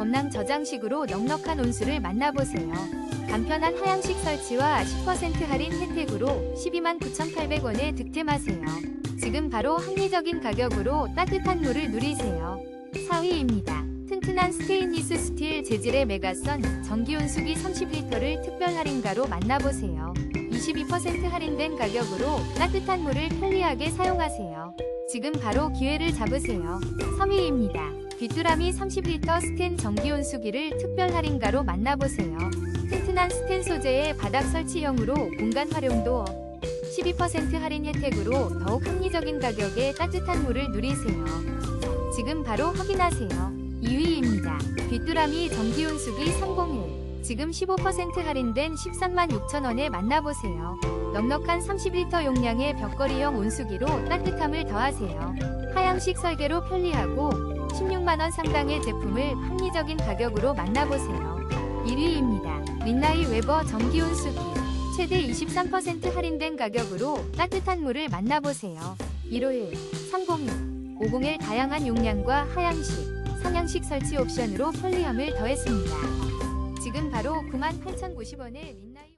범람 저장식으로 넉넉한 온수를 만나보세요. 간편한 하향식 설치와 10% 할인 혜택으로 129,800원에 득템하세요. 지금 바로 합리적인 가격으로 따뜻한 물을 누리세요. 4위입니다. 튼튼한 스테인리스 스틸 재질의 메가선 전기온수기 30리터를 특별 할인가로 만나보세요. 22% 할인된 가격으로 따뜻한 물을 편리하게 사용하세요. 지금 바로 기회를 잡으세요. 3위입니다. 귀뚜라미 30리터 스텐 전기온수기를 특별 할인가로 만나보세요. 튼튼한 스텐 소재의 바닥 설치형으로 공간 활용도 12% 할인 혜택으로 더욱 합리적인 가격에 따뜻한 물을 누리세요. 지금 바로 확인하세요. 2위입니다. 귀뚜라미 전기온수기 301. 지금 15% 할인된 13만 6천원에 만나보세요. 넉넉한 30리터 용량의 벽걸이형 온수기로 따뜻함을 더하세요. 하향식 설계로 편리하고 16만원 상당의 제품을 합리적인 가격으로 만나보세요. 1위입니다. 린나이 웨버 전기 온수기. 최대 23% 할인된 가격으로 따뜻한 물을 만나보세요. 151, 301, 501 다양한 용량과 하향식, 상향식 설치 옵션으로 편리함을 더했습니다. 지금 바로 98,090원에 린나이